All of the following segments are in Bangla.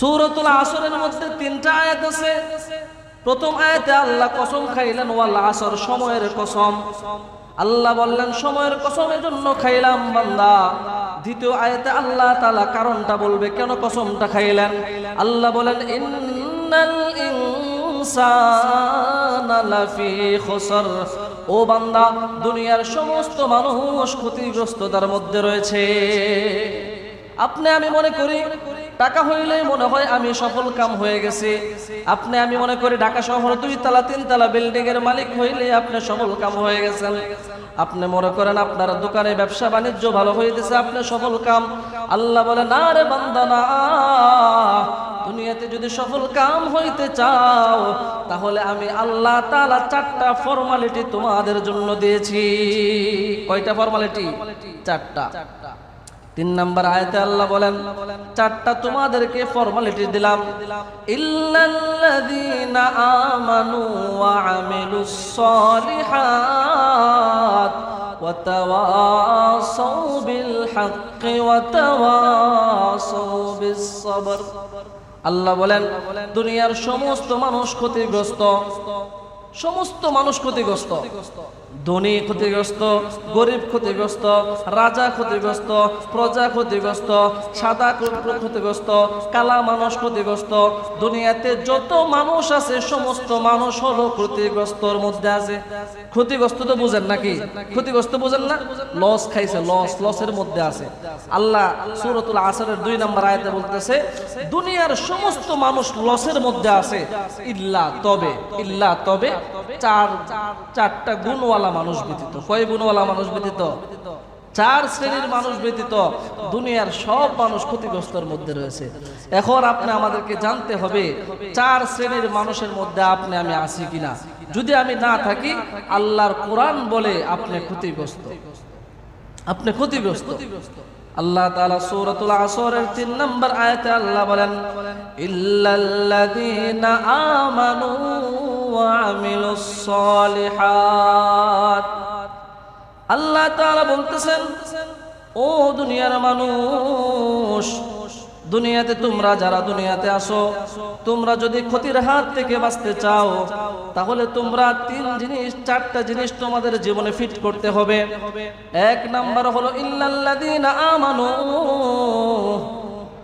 সূরাতুল আসরের মধ্যে তিনটা আয়াত আছে। প্রথম আয়াতে আল্লাহ কসম খাইলেন, ওয়াল আসর, সময়ের কসম। আল্লাহ বললেন, সময়ের কসমের জন্য খাইলাম বান্দা। দ্বিতীয় আয়াতে আল্লাহ তাআলা কারণটা বলবে, কেন কসমটা খাইলেন? আল্লাহ বলেন ও বান্দা, দুনিয়ার সমস্ত মানুষ ক্ষতিগ্রস্ততার মধ্যে রয়েছে। আপনি, আমি মনে করি টাকা হইলে মনে হয় আমি সফল কাম হয়ে গেছি। আপনি আমি মনে করি ঢাকা শহর দুই তালা, তিন তালা বিল্ডিং এর মালিক হইলে আপনি সফল কাম হয়ে গেছেন। আপনি মনে করেন আপনার দোকানে ব্যবসা বাণিজ্য ভালো হইতেছে, আপনি সফল কাম। আল্লাহ বলে, না রে বান্দা দুনিয়াতে যদি সফল কাম হইতে চাও, তাহলে আমি আল্লাহ তাআলা চারটা ফর্মালিটি তোমাদের জন্য দিয়েছি। কয়টা ফর্মালিটি চারটা চারটা। তিন নাম্বার আয়াতে আল্লাহ বলেন, চারটা তোমাদেরকে ফর্মালিটি দিলাম। আমানু ওয়া সবর আল্লাহ বলেন, দুনিয়ার সমস্ত মানুষ ক্ষতিগ্রস্ত। সমস্ত মানুষ ক্ষতিগ্রস্ত। ধনী ক্ষতিগ্রস্ত, গরিব ক্ষতিগ্রস্ত, রাজা ক্ষতিগ্রস্ত, প্রজা ক্ষতিগ্রস্ত, সাদা ক্ষতিগ্রস্ত, কালা মানুষ ক্ষতিগ্রস্ত, দুনিয়াতে যত মানুষ আছে, সমস্ত মানুষ হলো ক্ষতিগ্রস্তর মধ্যে আছে। ক্ষতিগ্রস্ত তো বুঝেন নাকি? ক্ষতিগ্রস্ত বুঝেন না? লস খাইছে, লস, লসের মধ্যে আছে। আল্লাহ সুরতুল আসরের দুই নম্বর আয়তে বলতেছে, দুনিয়ার সমস্ত মানুষ লসের মধ্যে আছে। ইল্লা তবে ইল্লা তবে, চার, চারটা গুণওয়ালা মানুষ ব্যতীত। কয় গুণওয়ালা মানুষ ব্যতীত? চার শ্রেণির মানুষ ব্যতীত। দুনিয়ার সব মানুষ ক্ষতিগ্রস্তর মধ্যে রয়েছে। এখন আপনি আমাদেরকে জানতে হবে, চার শ্রেণির মানুষের মধ্যে আপনি আমি আছি কিনা? যদি আমি না থাকি, আল্লাহর কোরআন বলে আপনি ক্ষতিগ্রস্ত। আপনি ক্ষতিগ্রস্ত। আল্লাহ তাআলা সূরাতুল আসরের 3 নম্বর আয়াতে আল্লাহ বলেন, ইল্লাল্লাযীনা আমানু আমিলুস সলিহাত আল্লাহ তাআলা বলতেছেন, ও দুনিয়ার মানুষ, দুনিয়াতে তোমরা যারা দুনিয়াতে আসো তোমরা যদি ক্ষতির হাত থেকে বাঁচতে চাও, তাহলে তোমরা তিন জিনিস, চারটা জিনিস তোমাদের জীবনে ফিট করতে হবে। এক নাম্বার হলো আমানু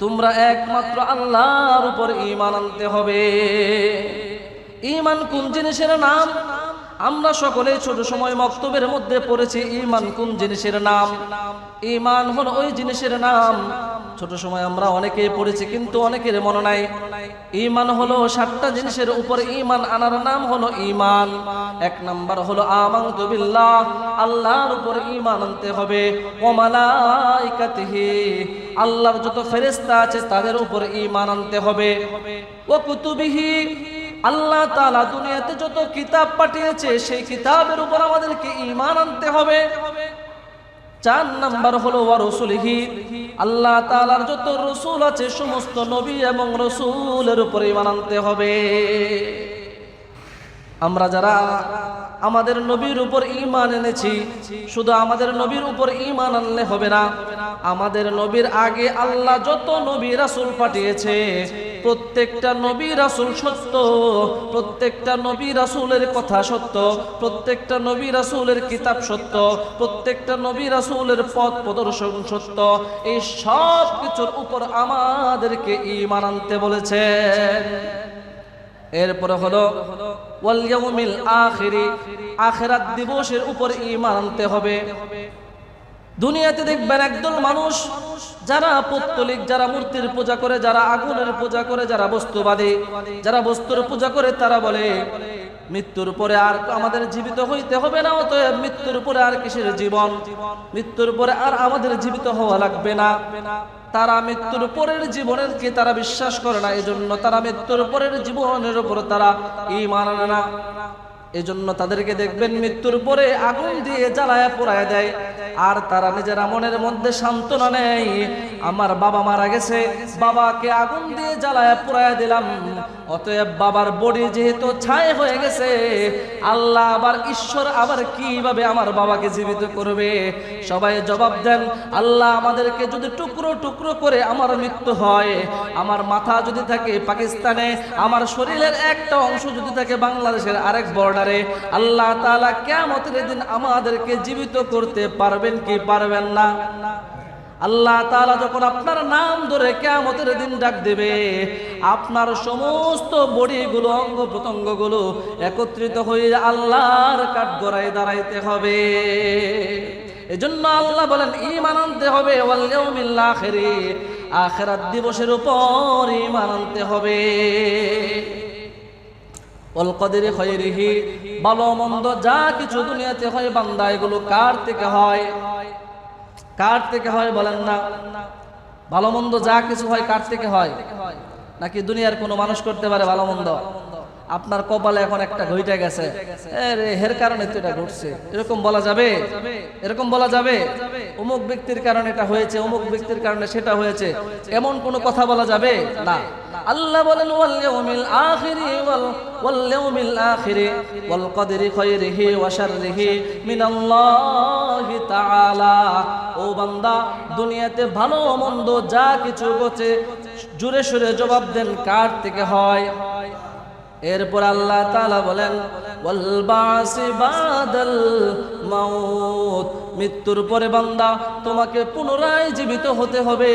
তোমরা একমাত্র আল্লাহর উপর ঈমান আনতে হবে। ঈমান কোন জিনিসের নাম? আমরা সকলে ছোট সময় মক্তবের মধ্যে পড়েছি ইমান কোন জিনিসের নাম? ইমান হল ওই জিনিসের নাম। ছোট সময় আমরা অনেকে পড়েছি, কিন্তু অনেকের মনে নাই। ইমান হলো সাতটা জিনিসের উপর ইমান আনার নাম হলো ইমান এক নাম্বার হলো আমানতু বিল্লাহ, আল্লাহর উপর ইমান আনতে হবে। আল্লাহর যত ফেরেস্তা আছে তাদের উপর ইমান আনতে হবে। ও কুতুবিহি আল্লাহ তালা দুনিয়াতে যত কিতাব পাঠিয়েছে, সেই কিতাবের উপর আমাদেরকে ইমান আনতে হবে। চার নাম্বার হলো রসুলহি। আল্লাহ তালার যত রসুল আছে, সমস্ত নবী এবং রসুলের উপর ইমান আনতে হবে। আমরা যারা আমাদের নবীর উপর ইমান এনেছি, শুধু আমাদের নবীর উপর ইমান আনলে হবে না। আমাদের নবীর আগে আল্লাহ যত নবী রাসুল পাঠিয়েছে, প্রত্যেকটা নবী রাসুল সত্য, প্রত্যেকটা নবী রাসুলের কথা সত্য, প্রত্যেকটা নবী রাসুলের কিতাব সত্য, প্রত্যেকটা নবী রাসুলের পথ প্রদর্শন সত্য। এই সব কিছুর উপর আমাদেরকে ইমান আনতে বলেছেন। এরপরে হলো, ওয়াল ইয়াউমিল আখিরি আখিরাত দিবসের উপর ঈমান আনতে হবে। দুনিয়াতে দেখবেন একদল মানুষ, যারা পৌত্তলিক, যারা মূর্তির পূজা করে, যারা আগুনের পূজা করে, যারা বস্তুবাদী, যারা বস্তুর পূজা করে, তারা বলে, মৃত্যুর পরে আর আমাদের জীবিত হইতে হবে না, অতএব মৃত্যুর পরে আর কিসের জীবন? মৃত্যুর পরে আর আমাদের জীবিত হওয়া লাগবে না। তারা মৃত্যুর পরের জীবনের কে তারা বিশ্বাস করে না? এজন্য তারা মৃত্যুর পরের জীবনের উপর তারা ইমান আনে না। এজন্য তাদেরকে দেখবেন মৃত্যুর পরে আগুন দিয়ে জ্বালায়া, পোড়ায় দেয়। আর তারা নিজেরা মনের মধ্যে সান্ত্বনা নেই আমার বাবা মারা গেছে, বাবাকে আগুন দিয়ে জ্বালায়া, পোড়ায় দিলাম। অতএব বাবার বডি যেহেতু ছাই হয়ে গেছে, আল্লাহ আবার ঈশ্বর আবার কীভাবে আমার বাবাকে জীবিত করবে? সবাই জবাব দেন, আল্লাহ আমাদেরকে যদি টুকরো টুকরো করে আমার মৃত্যু হয়, আমার মাথা যদি থাকে পাকিস্তানে, আমার শরীরের একটা অংশ যদি থাকে বাংলাদেশের আরেক বর্ডারে আল্লাহ তাআলা কিয়ামতের দিন আমাদেরকে জীবিত করতে পারবেন কি পারবেন না? আল্লাহ তাআলা যখন আপনার নাম ধরে কেয়ামতের দিন ডাক দেবে, আপনার সমস্ত বডিগুলো অঙ্গ প্রত্যঙ্গগুলো একত্রিত হয়ে আল্লাহর কাঠ কাঠগড়ায় দাঁড়াইতে হবে। এজন্য আল্লাহ বলেন, ঈমান আনতে হবে, ওয়াল ইয়াউমিল আখিরি দিবসের উপর ঈমান আনতে হবে। যা কিছু দুনিয়াতে হয় এগুলো থেকে হয়? থেকে হয় বলেন না? ভালো মন্দ যা কিছু হয় থেকে হয়? নাকি দুনিয়ার কোনো মানুষ করতে পারে ভালো মন্দ আপনার কপালে এখন একটা ঘইটা গেছে। হের কারণে তো এটা ঘটছে? এরকম বলা যাবে? এরকম বলা যাবে? অমুক ব্যক্তির কারণে এটা হয়েছে, অমুক ব্যক্তির কারণে সেটা হয়েছে। এমন কোনো কথা বলা যাবে? না। আল্লাহ বলেন, ওয়াল ইয়াউমিল আখিরি ওয়াল ওয়াল ইয়াউমিল আখিরি ওয়াল কদরি খায়রিহি ওয়া শাররিহি মিনাল্লাহি তাআলা। ও বান্দা, দুনিয়াতে ভালো মন্দ যা কিছু ঘটে জুরে সুরে জবাব দেন, কার থেকে হয়? এরপর আল্লাহ তাআলা বলেন, ওয়াল বাসি বাদাল মাউত। মৃত্যুর পরে বান্দা তোমাকে পুনরায় জীবিত হতে হবে।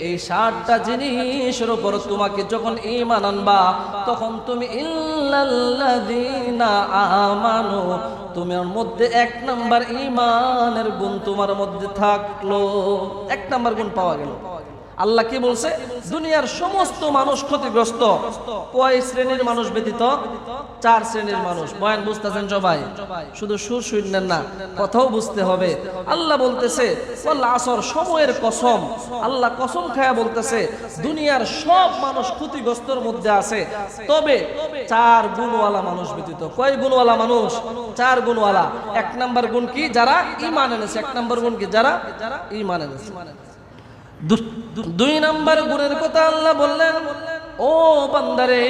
এই সাতটা জিনিসের উপর তোমাকে যখন ইমান আনবা, তখন তুমি ইল্লাল্লাযীনা আমানু, তোমার মধ্যে এক নাম্বার ইমানের গুণ তোমার মধ্যে থাকল। এক নাম্বার গুণ পাওয়া গেল। আল্লাহ কি বলছে? দুনিয়ার সমস্ত মানুষ ক্ষতিগ্রস্ত। কয় শ্রেণির মানুষ ব্যতীত? চার শ্রেণির মানুষ। বয়ান বুঝতেছেন সবাই? শুধু সুর শুনলেন না, কথাও বুঝতে হবে। আল্লাহ বলতেছে আসর সময়ের কসম। আল্লাহ কসম খায়া বলতেছে, দুনিয়ার সব মানুষ ক্ষতিগ্রস্তর মধ্যে আছে। তবে চার গুণওয়ালা মানুষ ব্যতীত। কয় গুণওয়ালা মানুষ? চার গুণওয়ালা। এক নাম্বার গুণ কি? যারা ইমান এনেছে। এক নাম্বার গুণ কি? যারা ইমান এনেছে। দুই নাম্বার গুণের কথা আল্লাহ বললেন, ও বান্দারে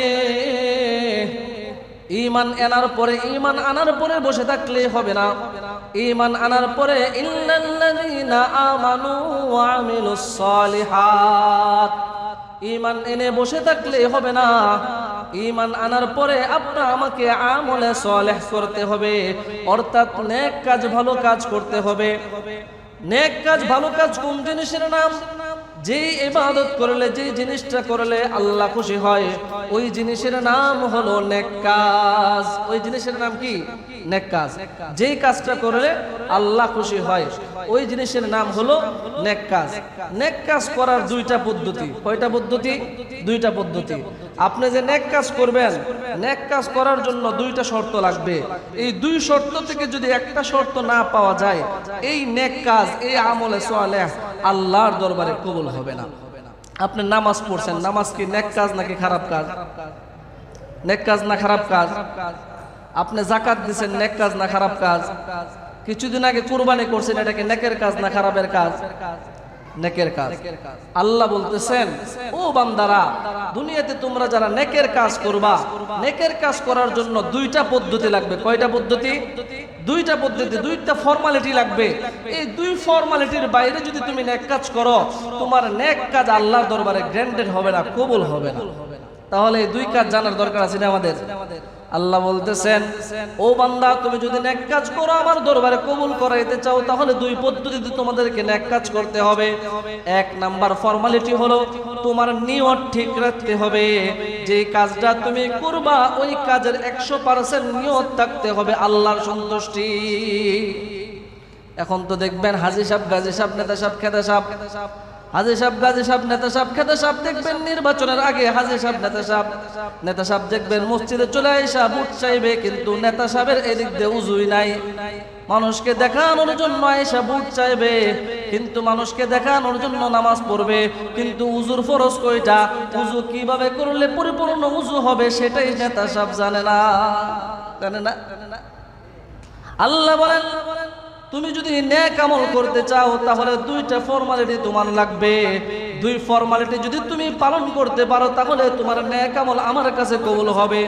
ইমান আনার পরে ইমান আনার পরে বসে থাকলে হবে না। ইমান আনার পরে ইমান এনে বসে থাকলে হবে না। ইমান আনার পরে আপনার আমাকে আমলে সলেহ করতে হবে। অর্থাৎ নেক কাজ ভালো কাজ করতে হবে। নেক কাজ, ভালো কাজ কোন জিনিসের নাম? যে ইবাদত করলে যে জিনিসটা করলে আল্লাহ খুশি হয়, ওই জিনিসের নাম হলো নেক কাজ। ওই জিনিসের নাম কি? নেক কাজ। যেই কাজটা করলে আল্লাহ খুশি হয়, ওই জিনিসের নাম হলো নেক কাজ। নেক কাজ করার দুইটা পদ্ধতি। কয়টা পদ্ধতি? দুইটা পদ্ধতি। আপনি যে নেক কাজ করবেন, নেক কাজ করার জন্য দুইটা শর্ত লাগবে। এই দুই শর্ত থেকে যদি একটা শর্ত না পাওয়া যায়, এই নেক কাজ, এই আমলে সোয়ালে আল্লাহর দরবারে কবুল হবে না। আপনি নামাজ পড়ছেন, নামাজ কি নেক কাজ নাকি খারাপ কাজ? নেক কাজ না খারাপ কাজ? আপনি জাকাত দিছেন নেক কাজ না খারাপ কাজ? কিছুদিন আগে কুরবানি করছেন, এটা কি নেকের কাজ না খারাপের কাজ? নেকের কাজ। আল্লাহ বলতেছেন ও বান্দারা দুনিয়াতে তোমরা যারা নেকের কাজ করবা নেকের কাজ করার জন্য দুইটা পদ্ধতি লাগবে। কয়টা পদ্ধতি? দুইটা পদ্ধতি। দুইটা ফর্মালিটি লাগবে। এই দুই ফর্মালিটির বাইরে যদি তুমি নেক কাজ করো তোমার নেক কাজ আল্লাহর দরবারে গ্র্যান্ডেড হবে না কবুল হবে না। তাহলে এই দুই কাজ জানার দরকার আছে না আমাদের? আল্লাহ বলতেছেন, ও বান্দা, তুমি যদি নেক কাজ করো, আমার দরবারে কবুল করাইতে চাও, তাহলে দুই পদ্ধতিতে তোমাদেরকে নেক কাজ করতে হবে। এক নাম্বার ফর্মালিটি হলো, তোমার নিয়ত ঠিক রাখতে হবে। যে কাজটা তুমি করবা, ওই কাজের একশো পার্সেন্ট নিয়ত থাকতে হবে আল্লাহর সন্তুষ্টি। এখন তো দেখবেন হাজি সাহেব, গাজী সাহেব, নেতা সাহেব, খেতা সাহেব হাজি সাহেব, গাজী সাহেব, নেতা সাহেব খেতা সাহেব দেখবেন নির্বাচনের আগে হাজি সাহেব, নেতা সাহেব। নেতা সাহেব দেখবেন মসজিদে চলে আইসা বুট চাইবে, কিন্তু নেতা সাহেবের এদিক দিয়ে উজুই নাই। মানুষকে দেখানোর জন্য আইসা বুট চাইবে, কিন্তু মানুষকে দেখানোর জন্য নামাজ পড়বে। কিন্তু উজুর ফরজ কইটা উজু কীভাবে করলে পরিপূর্ণ উজু হবে সেটাই নেতা সাহেব জানে না। জানে না? আল্লাহ বলেন তুমি যদি ন্যাক আমল করতে চাও, তাহলে দুইটা ফর্মালিটি তোমার লাগবে। দুই ফর্মালিটি যদি তুমি পালন করতে পারো, তাহলে তোমার ন্যাক আমল আমার কাছে কবুল হবে।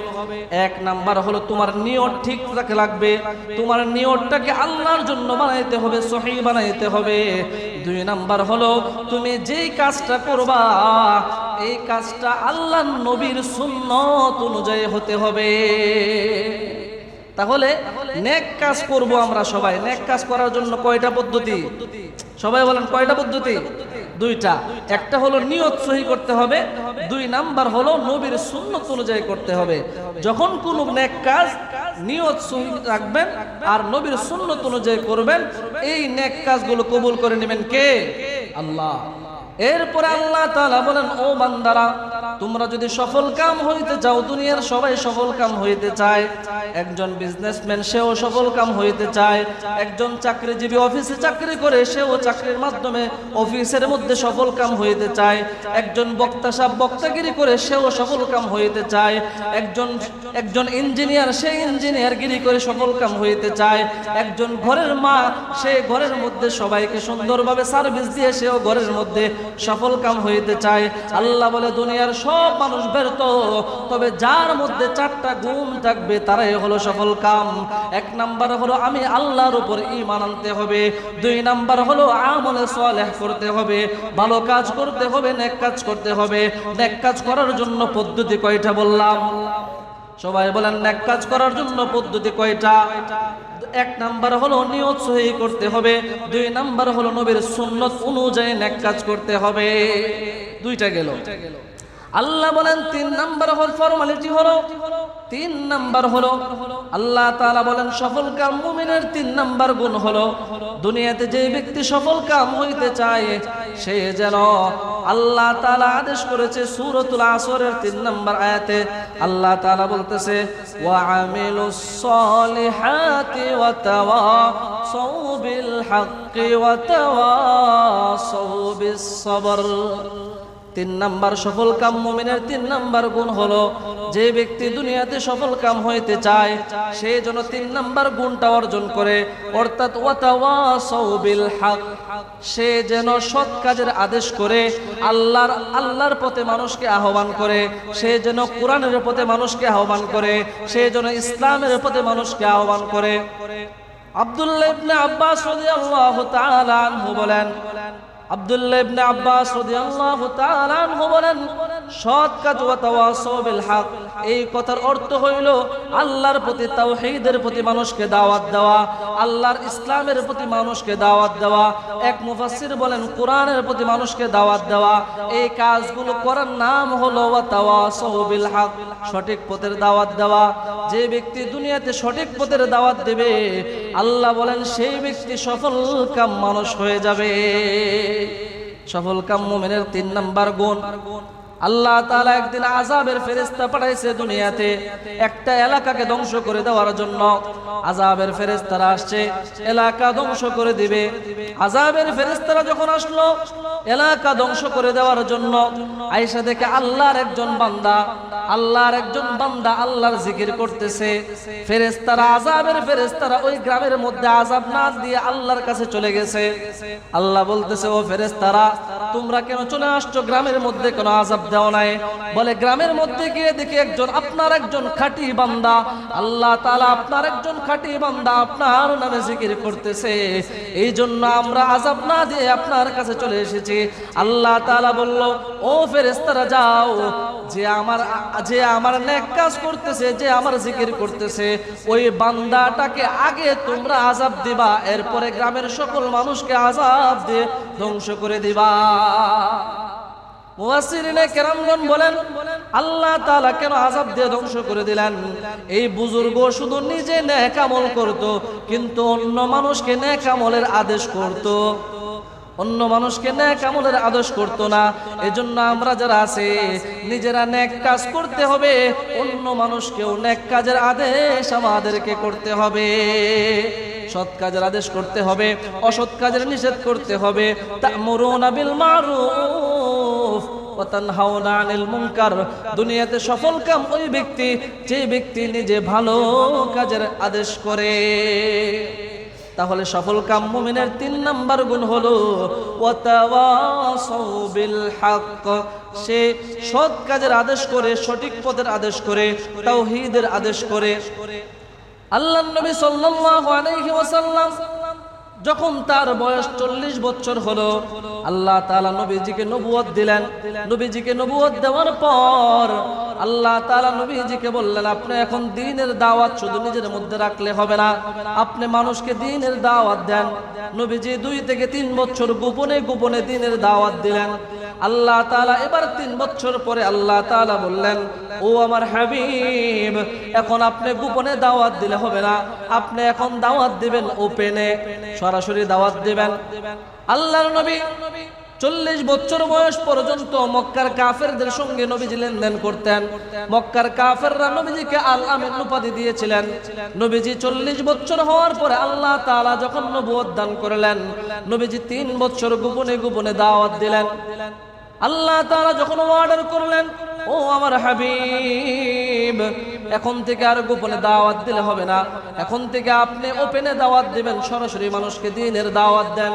এক নাম্বার হলো তোমার নিয়ত ঠিক লাগবে। তোমার নিয়তটাকে আল্লাহর জন্য বানাইতে হবে, সহি বানাইতে হবে। দুই নাম্বার হলো তুমি যেই কাজটা করবা, এই কাজটা আল্লাহ নবীর সুন্নত অনুযায়ী হতে হবে। তাহলে নেক কাজ করব আমরা সবাই। নেক কাজ করার জন্য কয়টা পদ্ধতি? সবাই বলেন কয়টা পদ্ধতি? দুইটা। একটা হলো নিয়ত সহি করতে হবে। দুই নাম্বার হলো নবীর সুন্নত অনুযায়ী করতে হবে। যখন কোন নেক কাজ নিয়ত সহি রাখবেন আর নবীর সুন্নত অনুযায়ী করবেন, এই নেক কাজগুলো কবুল করে নেবেন কে? আল্লাহ। এরপরে আল্লাহ তাআলা বলেন, ও বান্দারা তোমরা যদি সফল কাম হইতে চাও, দুনিয়ার সবাই সফল কাম হইতে চায়। একজন বিজনেসম্যান সেও সফল কাম হইতে চায়। একজন চাকরিজীবী অফিসে চাকরি করে, সেও চাকরির মাধ্যমে অফিসের মধ্যে সফল কাম হইতে চায়। একজন বক্তা সাহেব বক্তাগিরি করে, সেও সফল কাম হইতে চায়। একজন একজন ইঞ্জিনিয়ার সে ইঞ্জিনিয়ার গিরি করে সফল কাম হইতে চায়। একজন ঘরের মা, সে ঘরের মধ্যে সবাইকে সুন্দরভাবে সার্ভিস দিয়ে, সেও ঘরের মধ্যে সফল কাম হইতে চায়। আল্লাহ বলে, দুনিয়ার সব মানুষ ব্যর্থ। তবে যার মধ্যে চারটা গুণ থাকবে, তারাই হলো সফল কাম। এক নাম্বার হলো আমি আল্লাহর উপর ঈমান আনতে হবে। দুই নাম্বার হলো আমলে সালেহ করতে হবে। ভালো কাজ করতে হবে, নেক কাজ করতে হবে। নেক কাজ করার জন্য পদ্ধতি কয়টা বললাম? সবাই বলেন, নেক কাজ করার জন্য পদ্ধতি কয়টা? এক নাম্বার হলো নিয়ত সহি করতে হবে। দুই নাম্বার হলো নবীর সুন্নত অনুযায়ী নেক কাজ করতে হবে। দুইটা গেল। আল্লাহ বলেন, তিন নাম্বার হল ফর্মালিটি হলো, তিন নাম্বার হলো, আল্লাহ তালা বলেন, সফল কাম মুমিনের তিন নাম্বার গুণ হলো, দুনিয়াতে যে ব্যক্তি সফল কাম হইতে চায়, সে যেন আল্লাহ তালা আদেশ করেছে সূরাতুল আসরের তিন নাম্বার আয়াতে, আল্লাহ তালা বলতেছে, ওয়া আমিলুস সলিহাতি ওয়া তাওয়াসাউ বিল হাক্কি ওয়া তাওয়াসাউ বিস সবর। তিন নাম্বার সফল কাম মুমিনের তিন নাম্বার গুণ হলো, যে ব্যক্তি দুনিয়াতে সফল কাম হইতে চায়, সে যেন তিন নাম্বার গুণটা অর্জন করে। অর্থাৎ সে যেন সৎ কাজের আদেশ করে, আল্লাহর আল্লাহর পথে মানুষকে আহ্বান করে, সে যেন কোরআনের পথে মানুষকে আহ্বান করে, সে যেন ইসলামের পথে মানুষকে আহ্বান করে। আব্দুল্লাহ আব্বাস রাদিয়াল্লাহু বলেন আব্দুল্লাহ ইবনে আব্বাস রাদিয়াল্লাহু তাআলা বলেন সৎ কাজ এই কথার অর্থ হইল আল্লাহর প্রতি তাওহীদের প্রতি মানুষকে দাওয়াত দেওয়া, আল্লাহর ইসলামের প্রতি মানুষকে দাওয়াত দেওয়া, এক মুফাসসির বলেন কোরআনের প্রতি মানুষকে দাওয়াত দেওয়া, এই কাজগুলো করার নাম হলো ওয়া তাওয়াসাউ বিল হক সঠিক পথের দাওয়াত দেওয়া। যে ব্যক্তি দুনিয়াতে সঠিক পথের দাওয়াত দেবে, আল্লাহ বলেন সেই ব্যক্তি সফল কাম মানুষ হয়ে যাবে। সফল কাম মুমিনের তিন নাম্বার গুণ। আল্লাহ তালা একদিন আযাবের ফেরেশতা পাঠাইছে দুনিয়াতে, একটা এলাকাকে ধ্বংস করে দেওয়ার জন্য। আযাবের ফেরেশতারা আসছে, এলাকা ধ্বংস করে দিবে। আযাবের ফেরেশতারা যখন আসলো, এলাকা ধ্বংস করে দেওয়ার জন্য আয়েশা দেখে আল্লাহর একজন বান্দা, আল্লাহর একজন বান্দা আল্লাহর জিকির করতেছে। ফেরেশতারা, আযাবের ফেরেশতারা ওই গ্রামের মধ্যে আযাব না দিয়ে আল্লাহর কাছে চলে গেছে। আল্লাহ বলতেছে, ও ফেরেস্তারা তোমরা কেন চলে আসছো? গ্রামের মধ্যে কোনো আযাব দেওয়া নাই। বলে, গ্রামের মধ্যে গিয়ে দেখি একজন, আপনার একজন খাঁটি বান্দা। আল্লাহ তাআলা আপনার একজন খাঁটি বান্দা আপনার নামে জিকির করতেছে। এই জন্য আমরা আযাব না দিয়ে আপনার কাছে চলে এসেছি। আল্লাহ তাআলা বলল, ও ফেরেশতারা, যাও। যে আমার যে আমার নেক কাজ করতেছে, যে আমার জিকির করতেছে, ওই বান্দাটাকে আগে তোমরা আযাব দিবা, এরপরে গ্রামের সকল মানুষকে আযাব দিয়ে ধ্বংস করে দিবা। আযাব দিয়ে ধ্বংস করে দিলেন? এই বুজুর্গ শুধু নিজে নেক আমল করত, কিন্তু অন্য মানুষকে নেক আমলের আদেশ করত। অন্য মানুষকে ন্যাক আমলের আদেশ করতো না। আমরা যারা আছে, নিজেরা ন্যাক কাজ করতে হবে, অন্য মানুষকেও ন্যাক কাজের আদেশ আমাদেরকে করতে হবে। সৎ কাজের আদেশ করতে হবে, অসৎ কাজের নিষেধ করতে হবে। তা'মুরুনা বিল মারুফ। দুনিয়াতে সফল কাম ওই ব্যক্তি, যে ব্যক্তি নিজে ভালো কাজের আদেশ করে। তাহলে সফল কাম মুমিনের তিন নাম্বার গুণ হলো সে সৎ কাজের আদেশ করে, সঠিক পথের আদেশ করে, তাওহীদের আদেশ করে। আল্লাহ নবী ওয়াসাল্লাম যখন তার বয়স চল্লিশ বছর হলো, আল্লাহ তালা নবীজিকে নবুয়ত দিলেন। নবীজিকে নবুয়ত দেওয়ার পর আল্লাহ তালা নবীজিকে বললেন, আপনি এখন দিনের দাওয়াত শুধু নিজের মধ্যে রাখলে হবে না। আপনি মানুষকে দিনের দাওয়াত দেন। নবীজি দুই থেকে তিন বছর গোপনে গোপনে দিনের দাওয়াত দিলেন। আল্লাহ তাআলা এবার তিন বছর পরে আল্লাহ তাআলা বললেন, ও আমার হাবিব, এখন আপনি গোপনে দাওয়াত দিলে হবে না। আপনি এখন দাওয়াত দিবেন ওপেনে সরাসরি দাওয়াত দিবেন। আল্লাহর নবী চল্লিশ বছর বয়স পর্যন্ত মক্কার কাফেরদের সঙ্গে নবীজি লেনদেন করতেন। মক্কার কাফেররা নবীজিকে আল আমিন উপাধি দিয়েছিলেন। নবীজি চল্লিশ বছর হওয়ার পরে আল্লাহ তাআলা যখন নবুয়ত দান করলেন, নবীজি তিন বছর গোপনে গোপনে দাওয়াত দিলেন। আল্লাহ তাআলা যখন অর্ডার করলেন, ও আমার হাবিব, এখন থেকে আর গোপনে দাওয়াত দিলে হবে না। এখন থেকে আপনি ওপেনে দাওয়াত দিবেন, সরাসরি মানুষকে দিনের দাওয়াত দেন।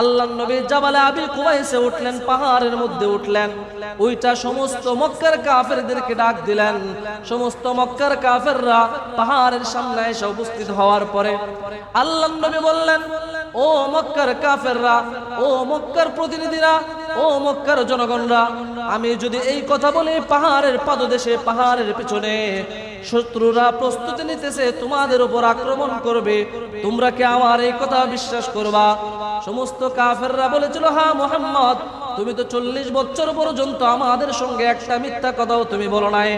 আল্লাহ নবী জাবালে আবি কুবাইসে উঠলেন, পাহাড়ের মধ্যে উঠলেন। ওইটা সমস্ত মক্কার কাফেরদেরকে ডাক দিলেন। সমস্ত মক্কার কাফেররা পাহাড়ের সামনে এসে উপস্থিত হওয়ার পরে আল্লাহ নবী বললেন, ও মক্কার কাফেররা, ও মক্কার প্রতিনিধিরা ও মক্কার জনগণরা, আমি যদি এই কথা বলি পাহাড়ের পাদদেশে, পাহাড়ের পিছনে শত্রুরা প্রস্তুতি নিতেছে, তোমাদের উপর আক্রমণ করবে, তোমরা কি আমার এই কথা বিশ্বাস করবা? সমস্ত কাফেররা বলেছিল হা মোহাম্মদ। তুমি তো চল্লিশ বছর পর্যন্ত আমাদের সঙ্গে একটা মিথ্যা কথাও তুমি বলো নাই।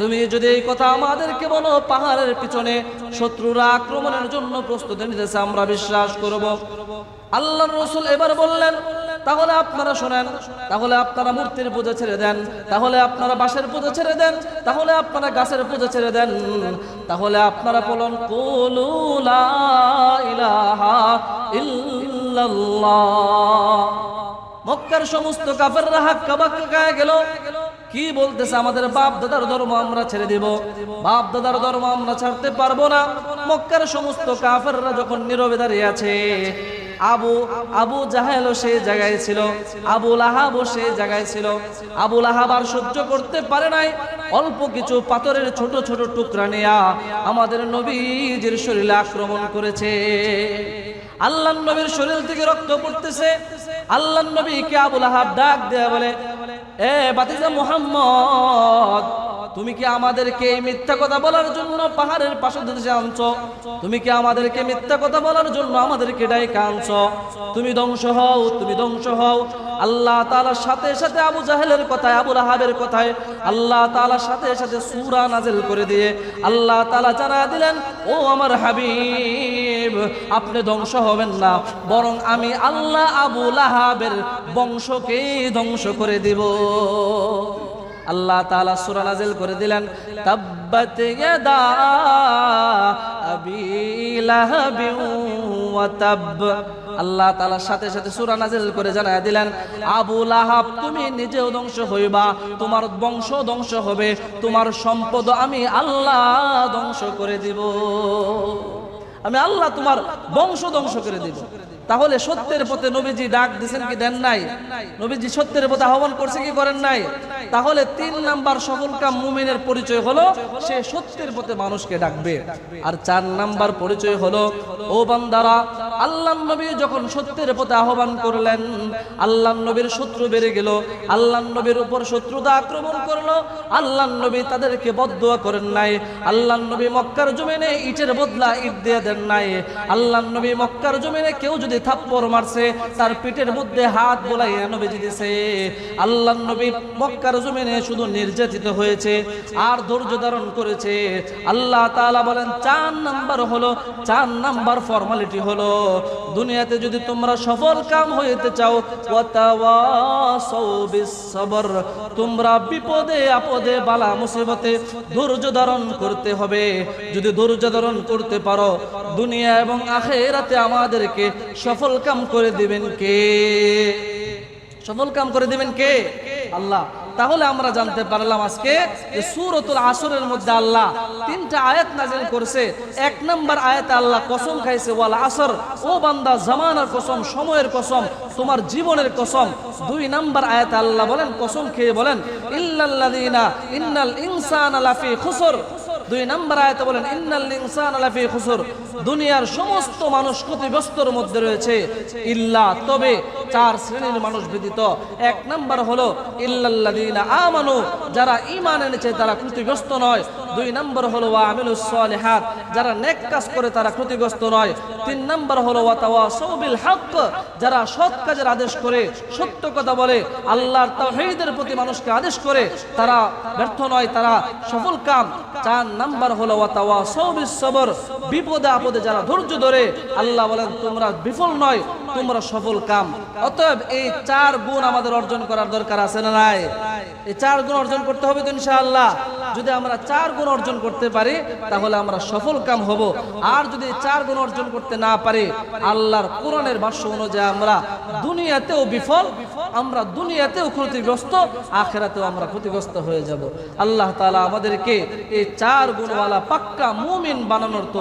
তুমি যদি এই কথা আমাদেরকে বলো, পাহাড়ের পিছনে শত্রুরা আক্রমণের জন্য প্রস্তুতি নিতেছে, আমরা বিশ্বাস করব। আল্লাহ রসুল এবার বললেন, তাহলে আপনারা শোনেন, তাহলে আপনারা মূর্তির পুজো ছেড়ে দেন, তাহলে আপনারা বাঁশের পুজো ছেড়ে দেন, তাহলে আপনারা গাছের পুজো ছেড়ে দেন, তাহলে আপনারা বলুন, কুলু লা ইলাহা ইল্লাল্লাহ। মক্কার সমস্ত কাফেররা হাক্কা বাক্কা গায়ে গেল। কি বলতেছে আমাদের বাপ দাদার ধর্ম আমরা ছেড়ে দিব। বাপ দাদার ধর্ম আমরা ছাড়তে পারব না। মক্কার সমস্ত কাফেররা যখন নীরবে দাঁড়িয়ে আছে, আবু আবু জাহেলও সে জায়গায় ছিল, আবু লাহাবও সে জায়গায় ছিল। আবু লাহাব আর সহ্য করতে পারে নাই। অল্প কিছু পাথরের ছোট ছোট টুকরা নেয়া আমাদের নবীজির শরীরে আক্রমণ করেছে। আল্লাহ নবীর শরীর থেকে রক্ত পড়তেছে। আল্লাহ নবীকে আবুল আহাব ডাক দেয়া বলে, এ বাতিজা মুহাম্মদ, তুমি কি আমাদেরকে এই মিথ্যা কথা বলার জন্য পাহাড়ের পাশে দেশে আনছো? তুমি কি আমাদেরকে মিথ্যা কথা বলার জন্য আমাদেরকে ডাইকা আনছো? তুমি ধ্বংস হও, তুমি ধ্বংস হও। আল্লাহ তাআলার সাথে সাথে আবু জাহেলের কথায় আবু রাহাবের কথায় আল্লাহ তাআলার সাথে সাথে সুরা নাজিল করে দিয়ে আল্লাহ তালা জানা দিলেন, ও আমার হাবিব আপনি ধ্বংস হবেন না। বরং আমি আল্লাহ আবু লাহাবের বংশকে ধ্বংস করে দিব। আল্লাহ তাআলা সূরা নাজিল করে দিলেন আল্লাহ তাআলার সাথে সাথে সুরা নাজিল করে জানায় দিলেন, আবু লাহাব, তুমি নিজেও ধ্বংস হইবা, তোমার বংশ ধ্বংস হবে, তোমার সম্পদ আমি আল্লাহ ধ্বংস করে দিব। আমি আল্লাহ তোমার বংশ ধ্বংস করে দিব। তাহলে সত্যের পথে নবীজি ডাক দিছেন কি দেন নাই? নবীজি সত্যের পথে আহ্বান করছে কি করেন নাই? তাহলে তিন নাম্বার সফল কাম মুমিনের পরিচয় হলো, সে সত্যের পথে মানুষকে ডাকবে। আর চার নাম্বার পরিচয় হলো, ও বান্দারা আল্লাহ নবী যখন সত্যের পথে আহ্বান করলেন আল্লাহ নবীর শত্রু বেড়ে গেল আল্লাহ নবীর উপর শত্রুতা আক্রমণ করল আল্লাহ নবী তাদেরকে বদুয়া করেন নাই আল্লাহ নবী মক্কার জমিনে ইটের বদলা ইট দিয়ে দেন নাই আল্লাহ নবী মক্কার জমিনে কেউ যদি যদি থাপ্পড় মারছে, তার পিঠের মধ্যে হাত বোলাইয়া নবীজি দিছে। আল্লাহ নবী মক্কার জমিনে শুধু নির্যাতিত হয়েছে আর ধৈর্য ধারণ করেছে। আল্লাহ তাআলা বলেন, চার নাম্বার হলো, চার নাম্বার ফর্মালিটি হলো, দুনিয়াতে যদি তোমরা সফল কাম হইতে চাও বিসসবর, তোমরা বিপদে আপদে, বালা মুসিবতে ধৈর্য ধারণ করতে হবে। যদি ধৈর্য ধারণ করতে পারো, দুনিয়া এবং আখেরাতে আমাদেরকে সফল কাম করে দিবেন কে? সফল কাম করে দিবেন কে? আল্লাহ। তাহলে আমরা জানতে পারলাম আজকে যে সূরাতুল আসরের মধ্যে আল্লাহ তিনটা আয়াত নাজিল করছে। এক নাম্বার আয়াতে আল্লাহ কসম খাইছে, ওয়াল আসর। ও বান্দা, জামানার কসম, সময়ের কসম, তোমার জীবনের কসম। দুই নাম্বার আয়াতে আল্লাহ বলেন, কসম খেয়ে বলেন, ইল্লাল্লাযিনা, ইন্নাল ইনসানা লাফি খুসর। দুই নাম্বার আয়াতে বলেন, ইন্নাল ইনসানা লাফি খুসর। দুনিয়ার সমস্ত মানুষ ক্ষতিগ্রস্তর মধ্যে রয়েছে। ইল্লা, তবে চার শ্রেণির মানুষ ব্যতীত। এক নাম্বার হলো আমানু। যারা এনেছে, তারা ক্ষতিগ্রস্ত নয়। দুই নাম্বার হলো, ওয়া আমিলুস সালিহাত। যারা নেক কাজ করে, তারা ক্ষতিগ্রস্ত নয়। তিন নাম্বার হলো, ওয়া তাওয়াসাউ বিল হক। যারা সৎ কাজের আদেশ করে, সত্য কথা বলে, আল্লাহর তাওহীদের প্রতি মানুষকে আদেশ করে, তারা ব্যর্থ নয়, তারা সফল কাম। চার নাম্বার হলো ওয়া তাওয়াসাউ বিস সবর। বিপদে আপদে যারা ধৈর্য ধরে, আল্লাহ বলেন, তোমরা বিফল নয় তোমরা সফল কাম। অতএব এই চার গুণ আমাদের অর্জন করার দরকার আছে না নাই? এই চার গুণ অর্জন করতে হবে তো ইনশাআল্লাহ। যদি আমরা চার গুণ অর্জন করতে পারি, তাহলে আমরা সফল কাম হব। আর যদি চার গুণ অর্জন করতে না পারি, আল্লাহর কোরআনের ভাষ্য অনুযায়ী আমরা দুনিয়াতেও বিফল, আমরা দুনিয়াতেও ক্ষতিগ্রস্ত, আখেরাতেও আমরা ক্ষতিগ্রস্ত হয়ে যাব। আল্লাহ তাআলা আমাদেরকে এই চার গুণওয়ালা পাক্কা মুমিন বানানোর তো